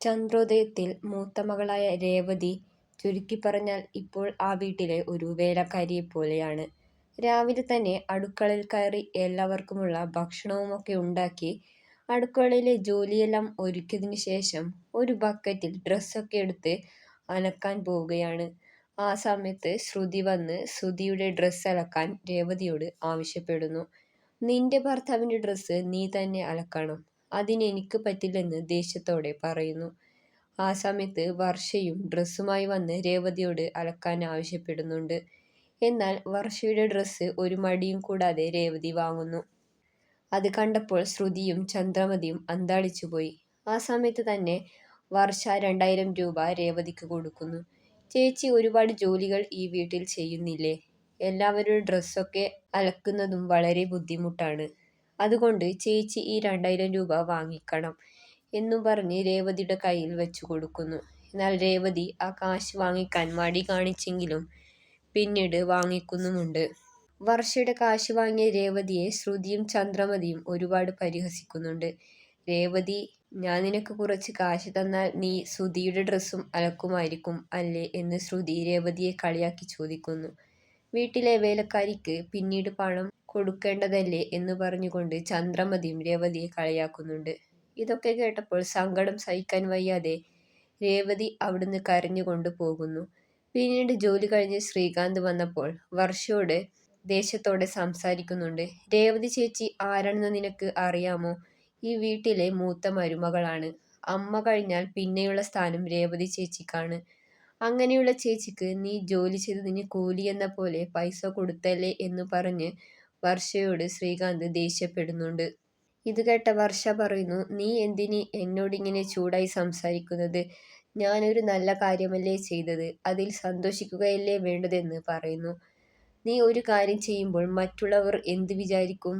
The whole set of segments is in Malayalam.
ചന്ദ്രോദയത്തിൽ മൂത്ത മകളായ രേവതി ചുരുക്കിപ്പറഞ്ഞാൽ ഇപ്പോൾ ആ വീട്ടിലെ ഒരു വേലക്കാരിയെ പോലെയാണ് രാവിലെ തന്നെ അടുക്കളയിൽ കയറി എല്ലാവർക്കുമുള്ള ഭക്ഷണവുമൊക്കെ ഉണ്ടാക്കി അടുക്കളയിലെ ജോലിയെല്ലാം ഒരുക്കിയതിനു ശേഷം ഒരു ബക്കറ്റിൽ ഡ്രസ്സൊക്കെ എടുത്ത് അലക്കാൻ പോവുകയാണ്. ആ സമയത്ത് ശ്രുതി വന്ന് ശ്രുതിയുടെ ഡ്രസ്സ് അലക്കാൻ രേവതിയോട് ആവശ്യപ്പെടുന്നു. നിന്റെ ഭർത്താവിന്റെ ഡ്രസ്സ് നീ തന്നെ അലക്കണം. അതിന് എനിക്ക് പറ്റില്ലെന്ന് ദേഷ്യത്തോടെ പറയുന്നു. ആ സമയത്ത് വർഷയും ഡ്രസ്സുമായി വന്ന് രേവതിയോട് അലക്കാൻ ആവശ്യപ്പെടുന്നുണ്ട്. എന്നാൽ വർഷയുടെ ഡ്രസ്സ് ഒരു മടിയും കൂടാതെ രേവതി വാങ്ങുന്നു. അത് കണ്ടപ്പോൾ ശ്രുതിയും ചന്ദ്രമതിയും അന്ധാളിച്ചുപോയി. ആ സമയത്ത് തന്നെ വർഷ രണ്ടായിരം രൂപ രേവതിക്ക് കൊടുക്കുന്നു. ചേച്ചി ഒരുപാട് ജോലികൾ ഈ വീട്ടിൽ ചെയ്യുന്നില്ലേ. എല്ലാവരുടെ ഡ്രസ്സൊക്കെ അലക്കുന്നതും വളരെ ബുദ്ധിമുട്ടാണ്. അതുകൊണ്ട് ചേച്ചി ഈ രണ്ടായിരം രൂപ വാങ്ങിക്കണം എന്നും പറഞ്ഞ് രേവതിയുടെ കയ്യിൽ വെച്ചു കൊടുക്കുന്നു എന്നാൽ രേവതി ആ കാശ് വാങ്ങിക്കാൻ മടി കാണിച്ചെങ്കിലും പിന്നീട് വാങ്ങിക്കുന്നുമുണ്ട്. വർഷയുടെ കാശ് വാങ്ങിയ രേവതിയെ ശ്രുതിയും ചന്ദ്രമതിയും ഒരുപാട് പരിഹസിക്കുന്നുണ്ട്. രേവതി ഞാൻ നിനക്ക് കുറച്ച് കാശ് തന്നാൽ നീ ശ്രുതിയുടെ ഡ്രസ്സും അലക്കുമായിരിക്കും അല്ലേ എന്ന് ശ്രുതി രേവതിയെ കളിയാക്കി ചോദിക്കുന്നു. വീട്ടിലെ വേലക്കാരിക്ക് പിന്നീട് പണം കൊടുക്കേണ്ടതല്ലേ എന്ന് പറഞ്ഞുകൊണ്ട് ചന്ദ്രമതിയും രേവതിയെ കളിയാക്കുന്നുണ്ട്. ഇതൊക്കെ കേട്ടപ്പോൾ സങ്കടം സഹിക്കാൻ വയ്യാതെ രേവതി അവിടുന്ന് കരഞ്ഞുകൊണ്ട് പോകുന്നു. പിന്നീട് ജോലി കഴിഞ്ഞ് ശ്രീകാന്ത് വന്നപ്പോൾ വർഷയോട് ദേഷ്യത്തോടെ സംസാരിക്കുന്നുണ്ട്. രേവതി ചേച്ചി ആരാണെന്ന് നിനക്ക് അറിയാമോ. ഈ വീട്ടിലെ മൂത്ത മരുമകളാണ്. അമ്മ കഴിഞ്ഞാൽ പിന്നെയുള്ള സ്ഥാനം രേവതി ചേച്ചിക്കാണ്. അങ്ങനെയുള്ള ചേച്ചിക്ക് നീ ജോലി ചെയ്തതിന് എന്ന പോലെ പൈസ കൊടുത്തല്ലേ എന്ന് പറഞ്ഞ് വർഷയോട് ശ്രീകാന്ത് ദേഷ്യപ്പെടുന്നുണ്ട്. ഇത് കേട്ട വർഷ പറയുന്നു നീ എന്തിന് എന്നോടിങ്ങനെ ചൂടായി സംസാരിക്കുന്നത്. ഞാനൊരു നല്ല കാര്യമല്ലേ ചെയ്തത്. അതിൽ സന്തോഷിക്കുകയല്ലേ വേണ്ടതെന്ന് പറയുന്നു. നീ ഒരു കാര്യം ചെയ്യുമ്പോൾ മറ്റുള്ളവർ എന്ത് വിചാരിക്കും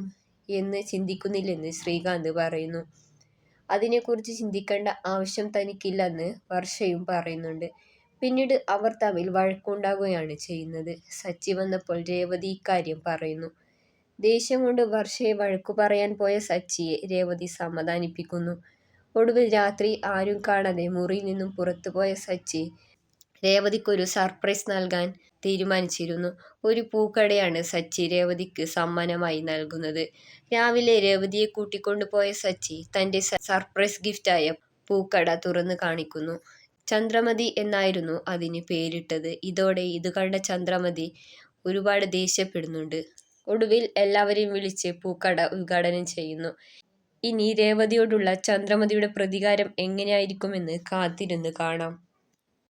എന്ന് ചിന്തിക്കുന്നില്ലെന്ന് ശ്രീകാന്ത് പറയുന്നു. അതിനെക്കുറിച്ച് ചിന്തിക്കേണ്ട ആവശ്യം തനിക്കില്ലെന്ന് വർഷയും പറയുന്നുണ്ട്. പിന്നീട് അവർ തമ്മിൽ വഴക്കുണ്ടാകുകയാണ് ചെയ്യുന്നത്. സച്ചി വന്നപ്പോൾ രേവതി ഇക്കാര്യം പറയുന്നു. ദേഷ്യം കൊണ്ട് വർഷയെ വഴക്കു പറയാൻ പോയ സച്ചിയെ രേവതി സമാധാനിപ്പിക്കുന്നു. ഒടുവിൽ രാത്രി ആരും കാണാതെ മുറിയിൽ നിന്നും പുറത്തുപോയ സച്ചി രേവതിക്കൊരു സർപ്രൈസ് നൽകാൻ തീരുമാനിച്ചിരുന്നു. ഒരു പൂക്കടയാണ് സച്ചി രേവതിക്ക് സമ്മാനമായി നൽകുന്നത്. രാവിലെ രേവതിയെ കൂട്ടിക്കൊണ്ടുപോയ സച്ചി തന്റെ സർപ്രൈസ് ഗിഫ്റ്റായ പൂക്കട തുറന്ന് കാണിക്കുന്നു. ചന്ദ്രമതി എന്നായിരുന്നു അതിന് പേരിട്ടത്. ഇതോടെ ഇത് കണ്ട ചന്ദ്രമതി ഒരുപാട് ദേഷ്യപ്പെടുന്നുണ്ട്. ഒടുവിൽ എല്ലാവരെയും വിളിച്ച് പൂക്കട ഉദ്ഘാടനം ചെയ്യുന്നു. ഇനി രേവതിയോടുള്ള ചന്ദ്രമതിയുടെ പ്രതികാരം എങ്ങനെയായിരിക്കുമെന്ന് കാത്തിരുന്ന് കാണാം.